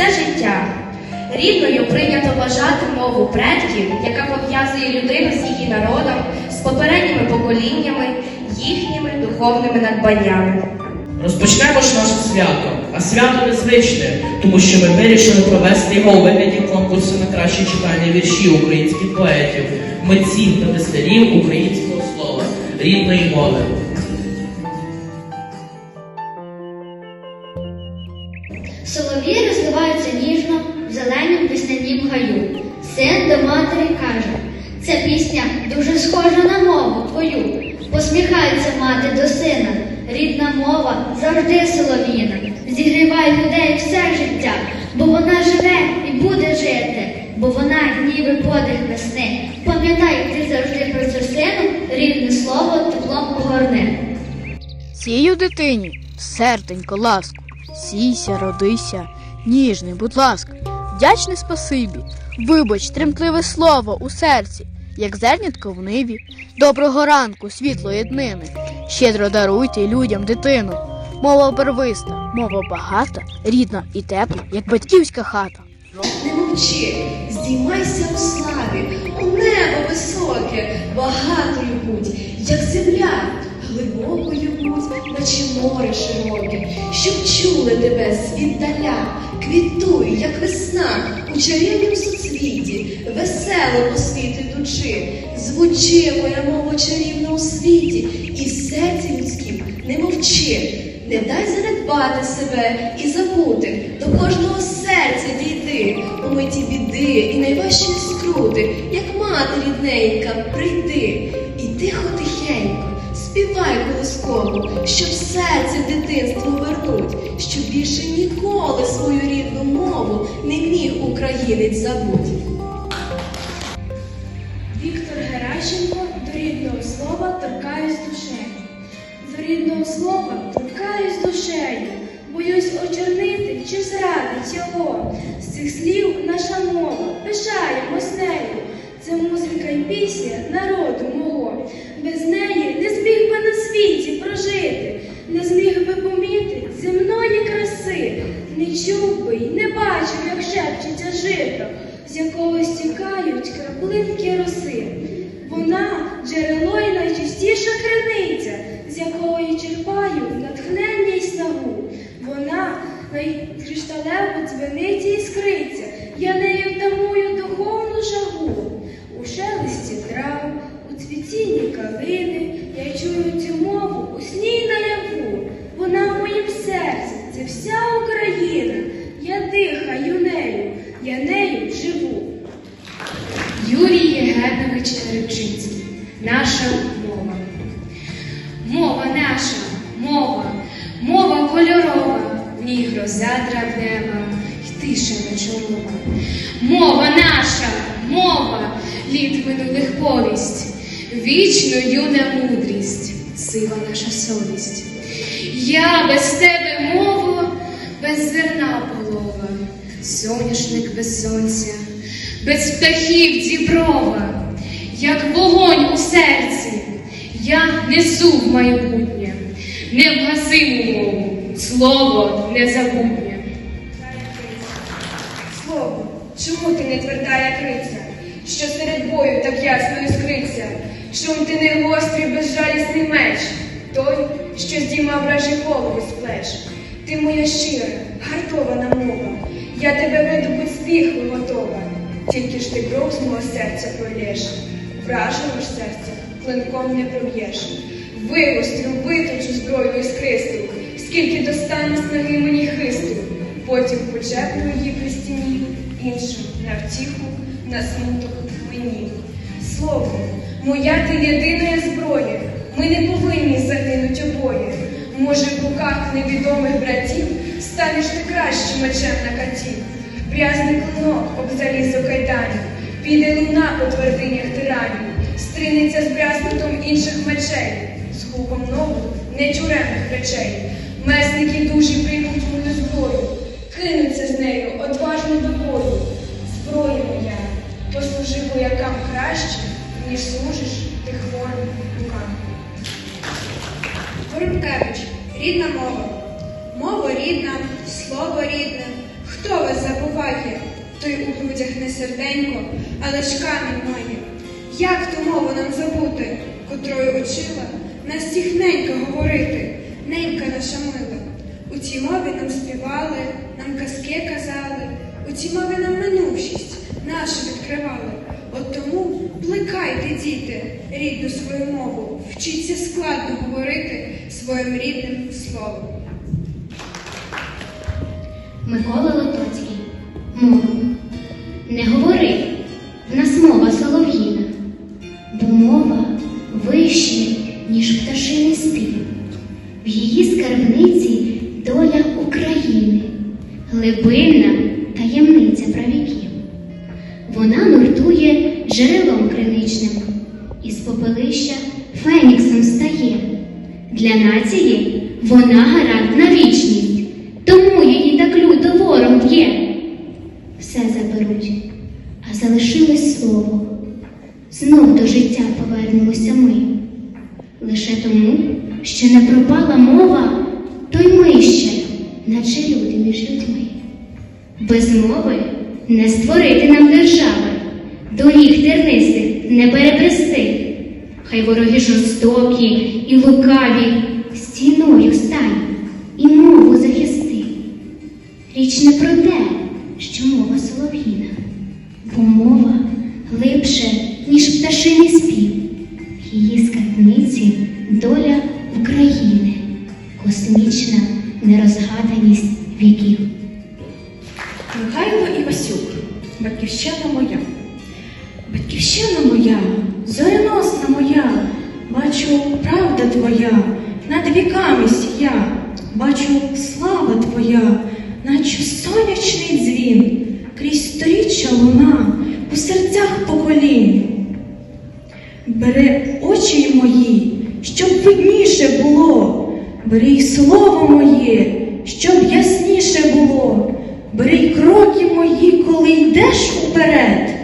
все життя. Рідною прийнято вважати мову предків, яка пов'язує людину з її народом, з попередніми поколіннями, їхніми духовними надбаннями. Розпочнемо ж наше свято, а свято незвичне, тому що ми вирішили провести його у вигляді конкурсу на краще читання віршів українських поетів, митців та мистерів українського слова, рідної мови. Син до матері каже, ця пісня дуже схожа на мову твою. Посміхається мати до сина. Рідна мова завжди солов'їна. Зігріває людей все життя, бо вона живе і буде жити, бо вона ніби подих весни. Пам'ятай, ти завжди про це сину, рідне слово теплом огорне. Сію дитині, серденько ласку, сійся, родися, ніжний, будь ласка, вдячне спасибі, вибач, тремтливе слово у серці, як зернятко в ниві, доброго ранку, світлої днини, щедро даруйте людям дитину. Мова первиста, мова багата, рідна і тепла, як батьківська хата. Не мовчи, здіймайся у славі, у небо високе, багатою будь, як земля, глибокою будь, наче море широке, щоб чули тебе звіддаля, квітуй, як весна, у чарівнім суцвіті, весело по світу йдучи, звучи, моя мова чарівна у світі, і в серці людськім не мовчи. Не дай занедбати себе і забути, до кожного серця дійти, у миті біди і найважчі скрути, як мати рідненька, прийди. І тихо тихенько, співай колисково, щоб серце дитинство вернуть, щоб більше ніколи свою українець забуть. Віктор Геращенко до рідного слова торкаюсь душею. До рідного слова торкаюсь душею, боюсь очорнити чи зрадить його. З цих слів наша мова пишаємось нею. Це музика й пісня народу мого. Без неї не зміг би на світі прожити, не зміг би поміти земної краси, не чув би й не бачив, як шепчеться жито, з якого стікають краплинки роси. Вона джерело й найчистіша криниця, з якої черпаю натхнення й снагу. Вона найкришталево дзвениці й скриця, я нею тамую духовну жагу. У шелесті трав, у цвітінні калини, наша, мова, мова кольорова, в ній гроза травнева, й тиша вечорова. Мова наша, мова, літ минулих повість, вічно юна мудрість, сива наша совість. Я без тебе мову, без зерна полова, соняшник без сонця, без птахів діброва, як вогонь у серці, я несу в майбутнє, невгасиму мову, слово незабутнє. Слово, чому ти не тверда, як що серед бою так ясно іскриться? Чом ти не гострий безжалісний меч, той, що здіймав вражі голови з плеч? Ти моя щира, гартована мова, я тебе видобуть з піхви готова. Тільки ж ти кров з мого серця прольєш, вражого ж серця клинком не проб'єш. Вигострю, виточу зброю іскристу, скільки достане снаги мені хисту, потім почепну її при стіні, іншим на втіху, на смуток мені. Слово, моя ти єдина зброя, ми не повинні загинуть обоє. Може, в руках невідомих братів станеш ти кращим мечем на катів. Брязний клинок об залізо кайданів, піде луна по твердинях тиранів, стринеться з брязкотом інших мечей, з гуком ногу нечуремних речей. Месники душі цій нам минувшість нашу відкривали. От тому плекайте, діти, рідну свою мову, вчіться складно говорити своїм рідним словом. Микола Лотоцький. Мову. Не говори, правіків. Вона нуртує джерелом криничним, із попелища феніксом стає. Для нації вона гарант на вічність, тому її так люто ворог б'є. Все заберуть, а залишилось слово. Знов до життя повернемося ми. Лише тому, що не пропала мова, то й ми ще, наче люди між людьми. Без мови не створити нам держави, доріг тернистих не перебрести. Хай вороги жорстокі і лукаві стіною стань і мову захисти. Річ не про те, що мова солов'їна, бо мова глибше, ніж пташиний спів. Батьківщина моя, зоряносна моя, бачу, правда твоя, над віками сія, бачу, слава твоя, наче сонячний дзвін, крізь сторіччя луна, у серцях поколінь. Бери очі мої, щоб видніше було, бери й слово моє, щоб ясніше було, бери й кроки мої, коли йдеш уперед,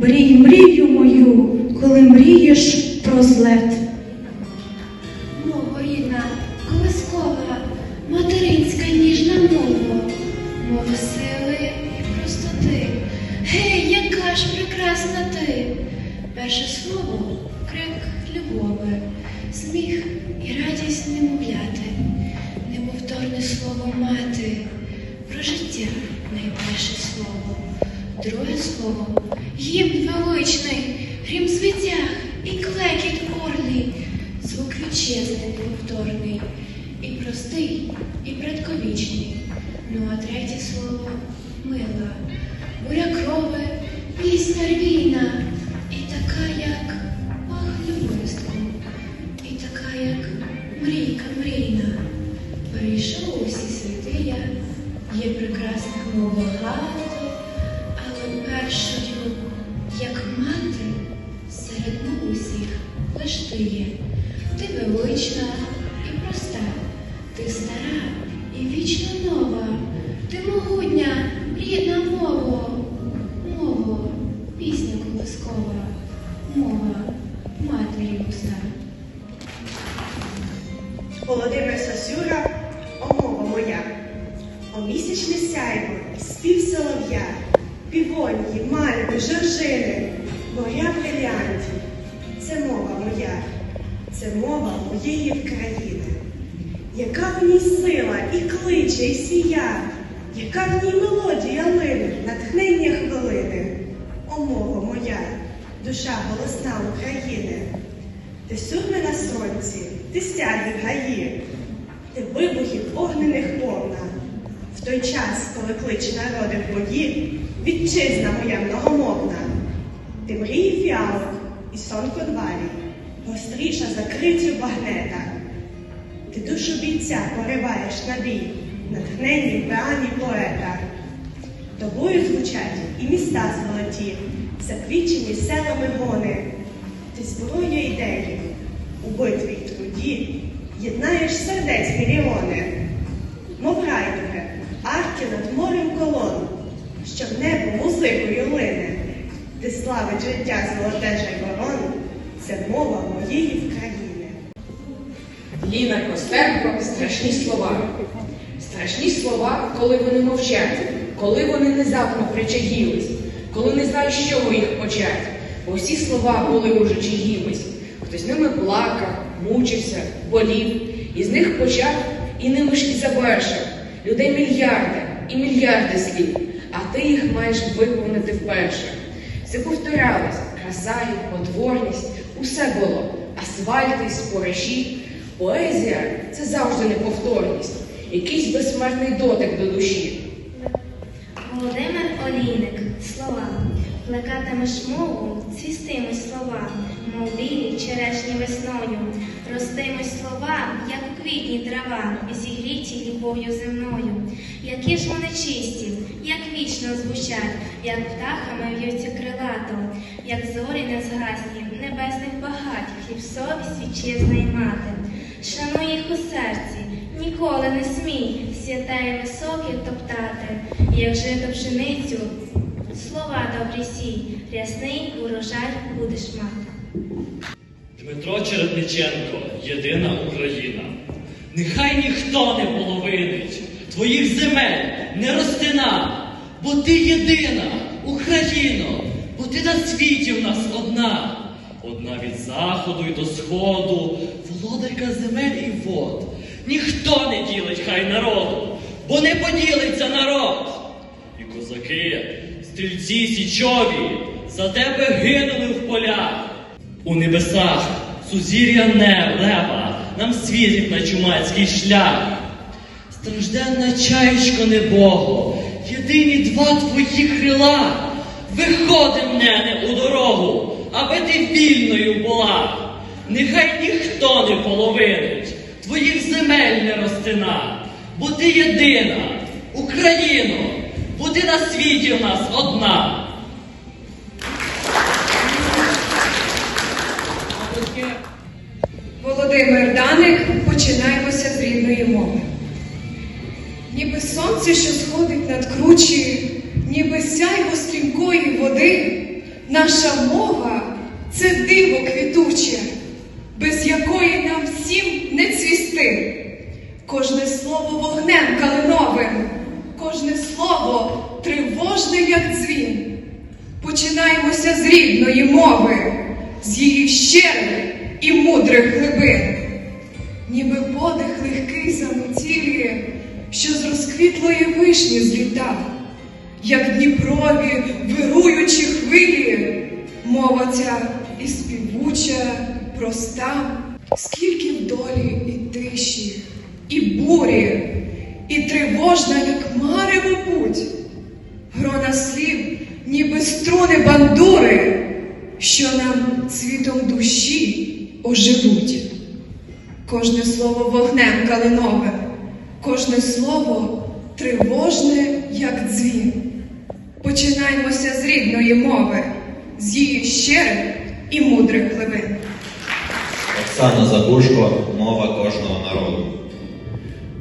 бери мрію мою, коли мрієш про злет. І клекіт орлій, звук вітчизни повторний, і простий, і предковічний. Ну а третє слово мила, буря крови, пісня рвійна, є. Ти велична і проста, ти стара і вічно нова, ти могутня, рідна мова, мова, пісня колискова, мова, матері уста. Володимир Сосюра, о мова моя, о місячне сяйво, спів солов'я, півонії, мальви, жоржини, моря це мова моєї країни. Яка в ній сила і кличе, і сія, яка в ній мелодія лине, натхнення хвилини. О мова моя, душа голосна України. Ти сурми на сонці, ти стяги в гаї, ти вибухів огнених повна. В той час, коли клич народи в бої, вітчизна моя многомовна. Ти мрії фіалок і сон конвалій, гостріша закрицю багнета. Ти душу бійця пориваєш на бій, натхненні пеані поета. Тобою звучать і міста золоті, заквічені селами гони. Ти зброя ідеї у битві й труді єднаєш сердець мільйони. Мов райдуге, арки над морем колон, що в небо музикою лине. Ти славить життя золоте ворон, це мова моєї країни. Ліна Костенко страшні слова. Страшні слова, коли вони мовчать. коли вони внезапно причаїлись, коли не знаєш, з чого їх почать, бо всі слова були уже чиїмись. Хтось ними плакав, мучився, болів, і з них почав і ними ж і завершив. Людей мільярди і мільярди слів, а ти їх маєш виконати вперше. Все повторялось, краса і потворність, усе було, асфальти і спориші. Поезія це завжди неповторність, якийсь безсмертний дотик до душі. Володимир Олійник. Слова. Плекатимеш мову, цвістимуть слова, мов білі черешні весною. Ростимуть слова, як у квітні трава, зігріті любов'ю земною. Які ж вони чисті, як вічно звучать, як птахами в'ються крилато, як зорі незгасні, небесних багать, хліб совість вітчизна й мати. Шануй їх у серці, ніколи не смій святе і високе топтати, як жито пшеницю, слова добрі сій, рясний урожай будеш мати. Дмитро Чередниченко, єдина Україна. Нехай ніхто не половинить твоїх земель не розтина, бо ти єдина, Україно, бо ти на світі в нас одна. Одна від заходу й до сходу, володарка земель і вод. Ніхто не ділить хай народу, бо не поділиться народ. І козаки, стрільці січові, за тебе гинули в полях. У небесах сузір'я не лева, нам світить на чумацький шлях. Стражденна чаєчко небого, єдині два твої крила. Виходи мене у дорогу, аби ти вільною була. Нехай ніхто не половинить, твоїх земель не розтина, бо ти єдина, Україно, бо ти на світі в нас одна. Володимир Даник, починаємося з рідної мови. Ніби сонце, що сходить над кручі, ніби сяйво стрімкої води, наша мова це диво квітуче, без якої нам всім не цвісти. Кожне слово вогнем калиновим, кожне слово тривожне, як дзвін. Починаємося з рідної мови, з її щирих і мудрих глибин. Ніби подих легкий заметілі, що з розквітлої вишні зліта, як Дніпрові вируючі хвилі, мова ця і співуча, проста, скільки в долі і тиші, і бурі, і тривожна, як марево путь, грона слів, ніби струни бандури, що нам цвітом душі оживуть. Кожне слово вогнем калиновим, кожне слово тривожне, як дзвін. Починаємося з рідної мови, з її щирих і мудрих глибин. Оксана Забушко мова кожного народу.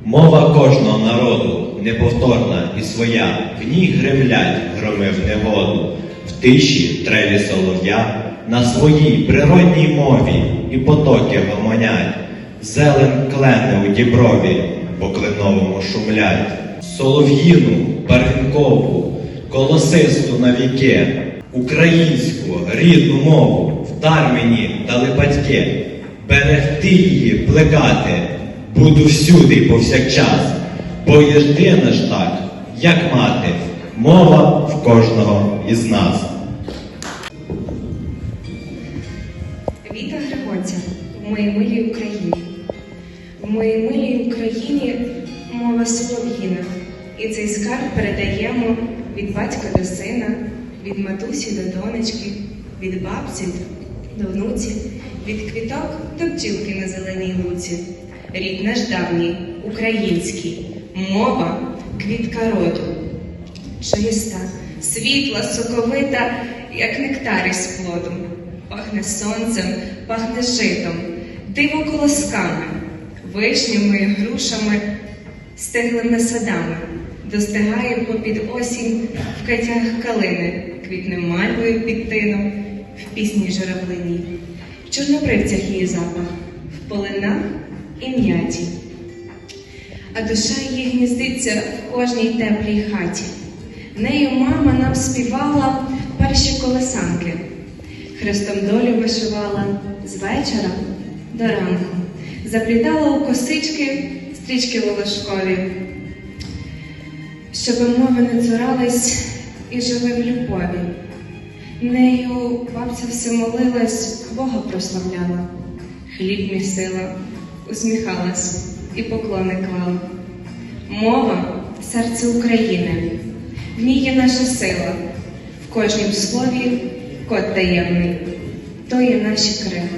Мова кожного народу неповторна і своя, в ній гремлять громи в негоду, в тиші трелі солов'я, на своїй природній мові і потоки гомонять, зелен клене у діброві, по кленовому шумлять, солов'їну, барвінкову, колосисту навіки, українську рідну мову вдар мені дали батьки, берегти її, плекати, буду всюди повсякчас, бо єдина ж так, як мати, мова в кожного із нас. Віта Григоця в моїй милій Україні. В моїй милій Україні мова солов'їна, і цей скарб передаємо від батька до сина, від матусі до донечки, від бабці до внуці, від квіток до бджілки на зеленій луці. Рід наш давній, український, мова квітка роду. Чиста, світла, соковита, як нектар із плодом. Пахне сонцем, пахне житом, диво колосками, вишнями, грушами, стеглими садами, достигає попід осінь в катях калини, квітне мальвою під тином, в пісні журавлині, в чорнобривцях її запах, в полинах і м'яті. А душа її гніздиться в кожній теплій хаті, Нею мама нам співала перші колесанки. Хрестом долю вишивала з вечора до ранку. Заплітала у косички стрічки волошкові, щоби мови не цурались і жили в любові. Нею бабця все молилась, Бога прославляла, хліб місила, усміхалась і поклони клала. Мова серце України, в ній є наша сила, в кожнім слові код таємний, то є наші крила.